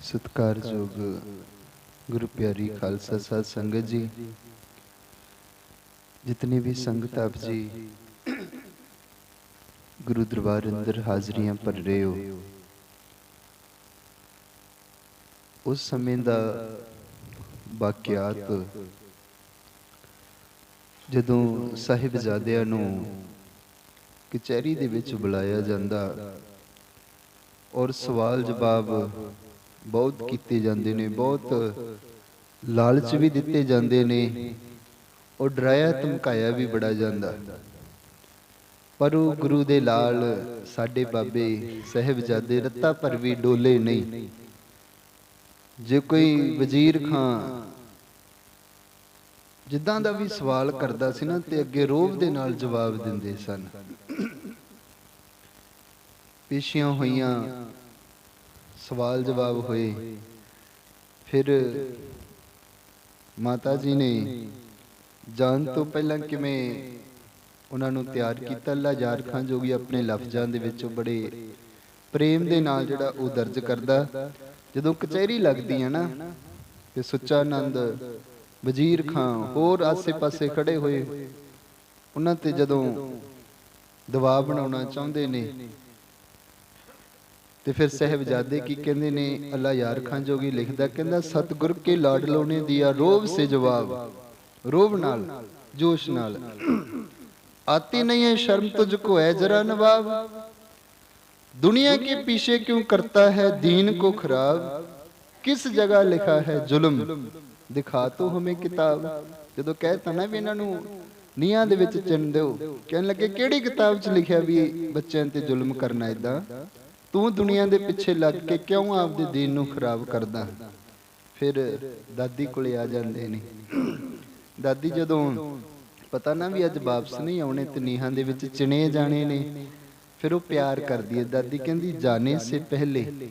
ਸਤਿਕਾਰਯੋਗ ਗੁਰੂ ਪਿਆਰੀ ਖਾਲਸਾ ਸਾਧ ਸੰਗਤ ਜੀ, ਜਿਤਨੀ ਵੀ ਸੰਗਤ ਆਪ ਜੀ ਗੁਰੂ ਦਰਬਾਰ ਅੰਦਰ ਹਾਜ਼ਰੀਆਂ ਭਰ ਰਹੇ ਹੋ, ਉਸ ਸਮੇਂ ਦਾ ਵਾਕਿਆਤ ਜਦੋਂ ਸਾਹਿਬਜ਼ਾਦਿਆਂ ਨੂੰ ਕਚਹਿਰੀ ਦੇ ਵਿੱਚ ਬੁਲਾਇਆ ਜਾਂਦਾ ਔਰ ਸਵਾਲ ਜਵਾਬ ਬਹੁਤ ਕੀਤੇ ਜਾਂਦੇ ਨੇ, ਬਹੁਤ ਲਾਲਚ ਵੀ ਦਿੱਤੇ ਜਾਂਦੇ ਨੇ। ਔਰ ਡਰਾਇਆ, ਧਮਕਾਇਆ ਵੀ ਬੜਾ ਜਾਂਦਾ। ਪਰ ਉਹ ਗੁਰੂ ਦੇ ਲਾਲ ਸਾਡੇ ਬਾਬੇ ਸਹਿਬਜ਼ਾਦੇ ਰੱਤਾ ਪਰ ਵੀ ਡੋਲੇ ਨਹੀਂ। ਜੇ ਕੋਈ ਵਜ਼ੀਰ ਖਾਂ ਜਿੱਦਾਂ ਦਾ ਵੀ ਸਵਾਲ ਕਰਦਾ ਸੀ ਨਾ, ਤੇ ਅੱਗੇ ਰੋਬ ਦੇ ਨਾਲ ਜਵਾਬ ਦਿੰਦੇ ਸਨ। ਪੇਸ਼ੀਆਂ ਹੋਈਆਂ ਸਵਾਲ ਜਵਾਬ ਹੋਏ। ਫਿਰ ਮਾਤਾ ਜੀ ਨੇ ਜਾਣ ਤੋਂ ਪਹਿਲਾਂ ਕਿਵੇਂ ਉਹਨਾਂ ਨੂੰ ਤਿਆਰ ਕੀਤਾ? ਅੱਲਾ ਯਾਰ ਖਾਨ ਜੋਗੀ ਆਪਣੇ ਲਫ਼ਜ਼ਾਂ ਦੇ ਵਿੱਚ ਬੜੇ ਪ੍ਰੇਮ ਦੇ ਨਾਲ ਜਿਹੜਾ ਉਹ ਦਰਜ ਕਰਦਾ। ਜਦੋਂ ਕਚਹਿਰੀ ਲੱਗਦੀ ਹੈ ਨਾ, ਤੇ ਸੁੱਚਾ ਆਨੰਦ ਵਜ਼ੀਰ ਖਾਂ ਹੋਰ ਆਸੇ-ਪਾਸੇ ਖੜੇ ਹੋਏ। ਉਹਨਾਂ ਤੇ ਜਦੋਂ ਦਬਾਅ ਬਣਾਉਣਾ ਚਾਹੁੰਦੇ ਨੇ ਤੇ ਫਿਰ ਸਹਿਬਜ਼ਾਦੇ ਕੀ ਕਹਿੰਦੇ ਨੇ ਅੱਲਾ ਯਾਰ ਖਾਨ ਜੋਗੀ ਲਿਖਦਾ ਕਹਿੰਦਾ ਸਤਗੁਰ ਕੇ ਲਾਡ ਲੋਨੇ ਦਿਆ ਰੋਬ ਸੇ ਜਵਾਬ ਰੋਬ ਨਾਲ ਜੋਸ਼ ਨਾਲ आती नहीं है शर्म तुझको है जरा नवाब दुनिया के पीछे क्यों करता है दीन को खराब किस जगह लिखा है जुल्म दिखा तो हमें किताब ਜਦੋਂ ਕਹਿਤਾ ਨਾ ਵੀ ਇਹਨਾਂ ਨੂੰ ਨੀਹਾਂ ਦੇ ਵਿੱਚ ਚਿੰਨ ਦਿਓ ਕਹਿਣ ਲੱਗੇ ਕਿਹੜੀ ਕਿਤਾਬ 'ਚ ਲਿਖਿਆ ਵੀ ਬੱਚਿਆਂ ਤੇ ਜ਼ੁਲਮ ਕਰਨਾ ਇਦਾਂ ਤੂੰ ਦੁਨੀਆ ਦੇ ਪਿੱਛੇ ਲੱਗ ਕੇ ਕਿਉਂ ਆਪਦੇ ਦੀਨ ਨੂੰ ਖਰਾਬ ਕਰਦਾ? ਫਿਰ ਦਾਦੀ ਕੋਲੇ ਆ ਜਾਂਦੇ ਨੇ। ਦਾਦੀ ਜਦੋਂ ਪਤਾ ਨਾ ਵੀ ਅੱਜ ਵਾਪਸ ਨਹੀਂ ਆਉਣੇ, ਤੇ ਨੀਹਾਂ ਦੇ ਵਿੱਚ ਚਿਣੇ ਜਾਣੇ ਨੇ, ਫਿਰ ਉਹ ਪਿਆਰ ਕਰਦੀ ਹੈ। ਦਾਦੀ ਕਹਿੰਦੀ, ਜਾਣੇ ਸੇ ਪਹਿਲੇ,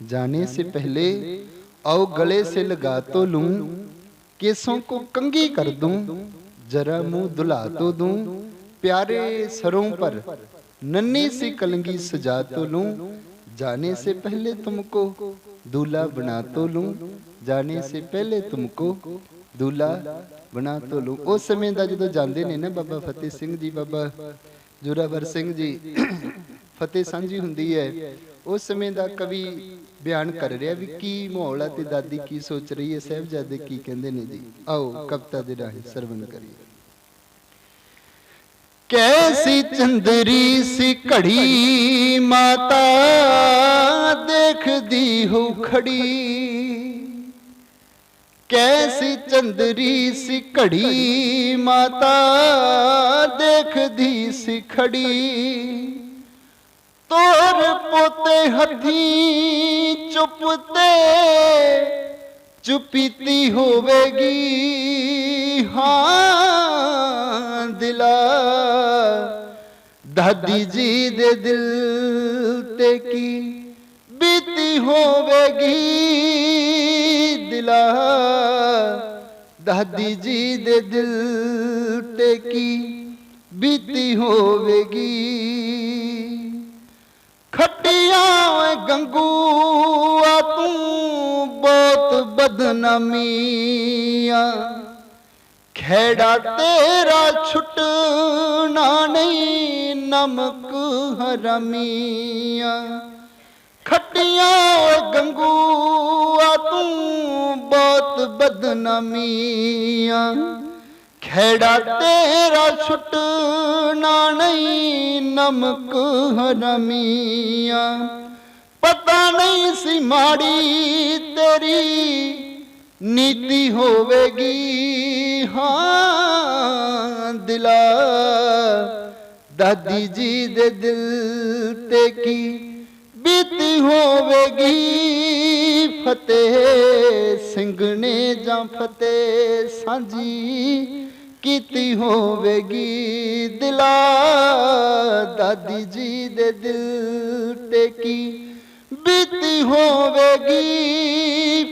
ਜਾਣੇ ਸੇ ਪਹਿਲੇ, ਆਓ ਗਲੇ ਸੇ ਲਗਾ ਤੋ ਲੂੰ, ਕੇਸੋਂ ਕੋ ਕੰਗੀ ਕਰ ਦੂੰ, ਜਰਾ ਮੂੰਹ ਦੁਲਾ ਤੋ ਦੂੰ, ਪਿਆਰੇ ਸਰੋਂ ਪਰ नन्ही सी कलंगी सजा तो लूं जाने से पहले तुमको दूल्हा बना तो लूं जाने से पहले तुमको दूल्हा ਬਣਾ ਤੋ ਲੂ ਉਸ ਸਮੇਂ ਦਾ ਜਦੋਂ ਜਾਂਦੇ ਨੇ ਨਾ ਬਾਬਾ ਫਤਿਹ ਸਿੰਘ ਜੀ ਬਾਬਾ ਜੋਰਾਵਰ ਸਿੰਘ ਜੀ ਫਤਿਹ ਸਾਂਝੀ ਹੁੰਦੀ ਹੈ ਉਸ ਸਮੇਂ ਦਾ ਕਵੀ ਬਿਆਨ ਕਰ ਰਿਹਾ ਵੀ ਕੀ ਮਾਹੌਲ ਹੈ ਤੇ ਦਾਦੀ ਕੀ ਸੋਚ ਰਹੀ ਹੈ ਸਹਿਬਜ਼ਾਦੇ ਕੀ ਕਹਿੰਦੇ ਨੇ ਜੀ ਆਓ ਕਵਿਤਾ ਦੇ ਰਾਹੀਂ ਸਰਵਣ ਕਰੀਏ ਕੈਸੀ ਚੰਦਰੀ ਸੀ ਘੜੀ ਮਾਤਾ ਦੇਖਦੀ ਹੋ ਖੜੀ। ਕੈਸੀ ਚੰਦਰੀ ਸੀ ਘੜੀ ਮਾਤਾ ਦੇਖਦੀ ਸੀ ਖੜੀ। ਤੋਰ ਪੋਤੇ ਹੱਥੀ ਚੁੱਪਤੇ ਚੁਪੀਤੀ ਹੋਵੇਗੀ ਹਾਂ ਦਿਲਾ। ਦਾਦੀ ਜੀ ਦੇ ਦਿਲ ਤੇ ਕੀ ਬੀਤੀ ਹੋਵੇਗੀ ਦਿਲਾ? ਦਾਦੀ ਜੀ ਦੇ ਦਿਲ ਤੇ ਕੀ ਬੀਤੀ ਹੋਵੇਗੀ? ਖੱਟੀਆਂ ਗੰਗੂਆ, ਤੂੰ ਬਹੁਤ ਬਦਨਾਮੀਆਂ ਖੇੜਾ ਤੇਰਾ ਛੁੱਟਣਾ ਨਹੀਂ, ਨਮਕ ਹਰਮੀਆਂ। ਖੱਟੀਆਂ ਗੰਗੂਆ, ਤੂੰ ਬਹੁਤ ਬਦਨਾਮੀਆਂ। ਖੇੜਾ ਤੇਰਾ ਛੁੱਟਣਾ ਨਹੀਂ, ਨਮਕ ਹਰਮੀਆਂ। ਪਤਾ ਨਹੀਂ ਸੀ ਮਾੜੀ ਤੇਰੀ, ਨੀਤੀ ਹੋਵੇਗੀ ਹਾਂ ਦਿਲਾ। ਦਾਦੀ ਜੀ ਦੇ ਦਿਲ ਤੇ ਕੀ ਬੀਤੀ ਹੋਵੇਗੀ? ਫਤਿਹ ਸਿੰਘ ਜਾਂ ਫਤਿਹ ਸਾਂਝੀ ਕੀਤੀ ਹੋਵੇਗੀ ਦਿਲਾ। ਦਾਦੀ ਜੀ ਦੇ ਦਿਲ ਤੇ ਕੀ ਬੀਤੀ ਹੋਵੇਗੀ?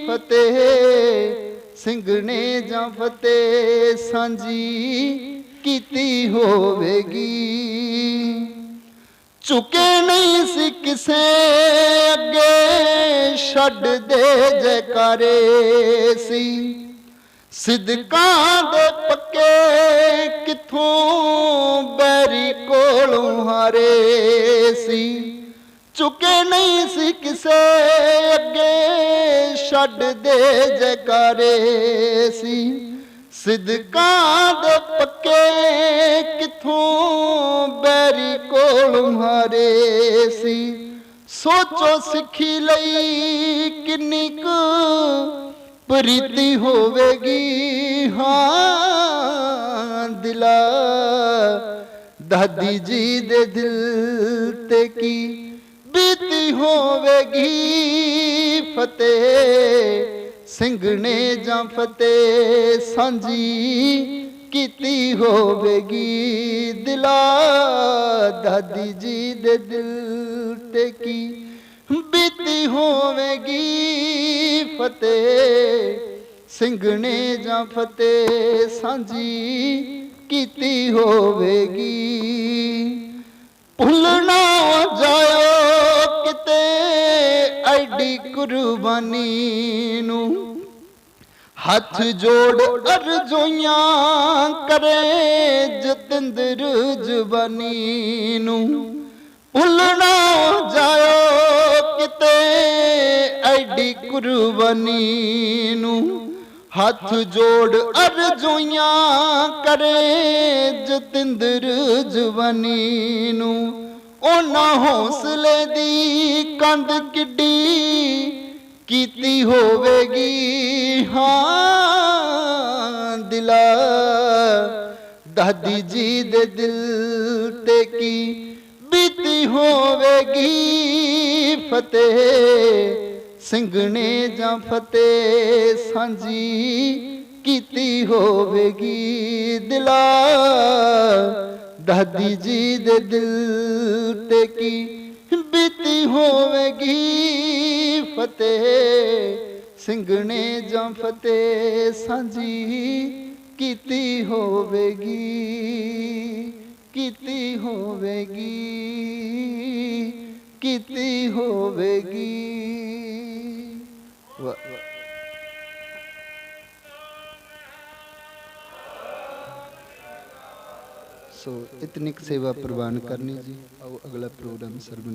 ਫਤਿਹ ਸਿੰਘ ਜਾਂ ਫਤਿਹ ਸਾਂਝੀ ਕੀਤੀ ਹੋਵੇਗੀ। ਝੁਕੇ ਨਹੀਂ ਸੀ ਕਿਸੇ ਅੱਗੇ, ਛੱਡ ਦੇ ਜੈਕਾਰੇ ਸੀ। ਸਿਦਕਾਂ ਦੇ ਪੱਕੇ ਕਿੱਥੋਂ ਬੈਰੀ ਕੋਲੋਂ ਹਾਰੇ ਸੀ। ਝੁਕੇ ਨਹੀਂ ਸੀ ਕਿਸੇ, ਅੱਗੇ ਛੱਡ ਦੇ ਜਕਾਰੇ ਸੀ। ਸਿਦਕਾਂ ਦੇ ਪੱਕੇ ਕਿੱਥੋਂ ਬੈਰੀ ਕੋਲ ਮਾਰੇ ਸੀ। ਸੋਚੋ ਸਿੱਖੀ ਲਈ ਕਿੰਨੀ ਕੁ ਪ੍ਰੀਤੀ ਹੋਵੇਗੀ। ਹਾਂ, ਦਿਲਾ, ਦਾਦੀ ਜੀ ਦੇ ਦਿਲ ਤੇ ਕੀ ਬੀਤੀ ਹੋਵੇਗੀ ਫਤਿਹ। ਸਿੰਘ ਜਾਂ ਫਤਿਹ ਸਾਂਝੀ ਕੀਤੀ ਹੋਵੇਗੀ। ਦਿਲਾ ਦਾਦੀ ਜੀ ਦੇ ਦਿਲ ਤੇ ਕੀ ਬੀਤੀ ਹੋਵੇਗੀ ਫਤਿਹ। ਸਿੰਘ ਜਾਂ ਫਤਿਹ ਸਾਂਝੀ ਕੀਤੀ ਹੋਵੇਗੀ। ਭੁੱਲਣਾ ਜਾਇਓ ਤੇ ਐਡੀ ਕੁਰਬਾਨੀ ਨੂੰ ਹੱਥ ਜੋੜ ਅਰਜ਼ੋਈਆਂ ਕਰੇ ਜਤਿੰਦਰ ਜ਼ੁਬਾਨੀ ਨੂੰ। ਭੁੱਲਣਾ ਜਾਇਓ ਕਿਤੇ ਐਡੀ ਕੁਰਬਾਨੀ ਨੂੰ ਹੱਥ ਜੋੜ ਅਰਜ਼ੋਈਆਂ ਕਰੇ ਜਤਿੰਦਰ ਜਵਾਨੀ ਨੂੰ। ਉਹਨਾਂ ਹੌਸਲੇ ਦੀ ਕੰਧ ਕਿੱਡੀ ਕੀਤੀ ਹੋਵੇਗੀ। ਹਾਂ, ਦਿਲਾ ਦਾਦੀ ਜੀ ਦੇ ਦਿਲ ਤੇ ਕੀ ਬੀਤੀ ਹੋਵੇਗੀ। ਫਤਿਹ ਸਿੰਘ ਜਾਂ ਫਤਿਹ ਸਾਂਝੀ ਕੀਤੀ ਹੋਵੇਗੀ। ਦਿਲਾ ਦਾਦੀ ਜੀ ਦੇ ਦਿਲ ਤੇ ਕੀ ਬੀਤੀ ਹੋਵੇਗੀ? ਫਤਿਹ ਸਿੰਘ ਜਾਂ ਫਤਿਹ ਸਾਂਝੀ ਕੀਤੀ ਹੋਵੇਗੀ? ਕੀਤੀ ਹੋਵੇਗੀ? ਕੀਤੀ ਹੋਵੇਗੀ? ਵਾ- ਸੋ ਇਤਨੀ ਕੁ ਸੇਵਾ ਪ੍ਰਵਾਨ ਕਰਨੀ ਜੀ। ਆਓ ਅਗਲਾ ਪ੍ਰੋਗਰਾਮ ਸਰਵਨ